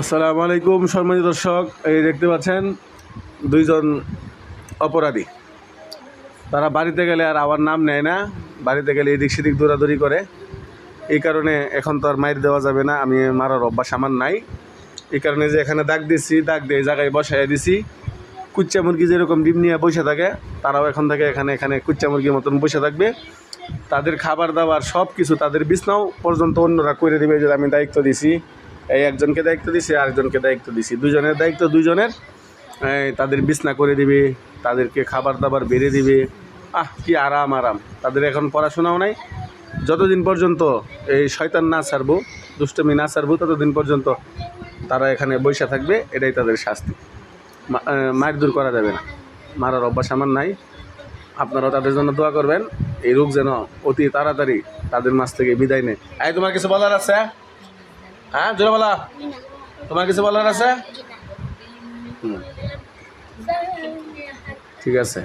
আসসালামু আলাইকুম সম্মানিত দর্শক, এই দেখতে পাচ্ছেন দুইজন অপরাধী। তারা বাড়িতে গেলে আর আমার নাম নেয় না, বাড়িতে গেলে এদিক সেদিক দৌড়াদৌড়ি করে। এই কারণে এখন তো আর মাইর দেওয়া যাবে না, আমি মারার অভ্যাস আমার নাই। এই কারণে যে এখানে দাগ দিচ্ছি দাগ দিয়ে জায়গায় বসাই দিছি। কুচ্চা মুরগি যেরকম ডিম নিয়ে বসে থাকে, তারাও এখন থেকে এখানে এখানে কুচ্চা মুরগির মতন বসে থাকবে। তাদের খাবার দাবার সব কিছু তাদের বিছনাও পর্যন্ত অন্যরা করে দেবে যে আমি দায়িত্ব দিছি। এই একজনকে দায়িত্ব দিছি আরেকজনকে দায়িত্ব দিছি। দুজনের দায়িত্ব দুজনের। তাদের বিছনা করে দিবে তাদেরকে খাবার দাবার বেড়ে দিবে। আহ কি আরাম আরাম। তাদের এখন পড়াশোনাও নাই। যতদিন পর্যন্ত এই শয়তান না ছাড়বো দুষ্টমি না ছাড়বো ততদিন পর্যন্ত তারা এখানে বসে থাকবে এটাই তাদের শাস্তি। মা- আহ, মায়ের দূর করা যাবে না। মারার অভ্যাস আমার নাই। আপনারাও তাদের জন্য দোয়া করবেন। এই রোগ যেন অতি তাড়াতাড়ি তাদের মাছ থেকে বিদায় নেয়। এই তোমার কিছু বলার আছে? হ্যাঁ জোরে বলা। তোমার কিছু বলার আছে? হুম। ঠিক আছে।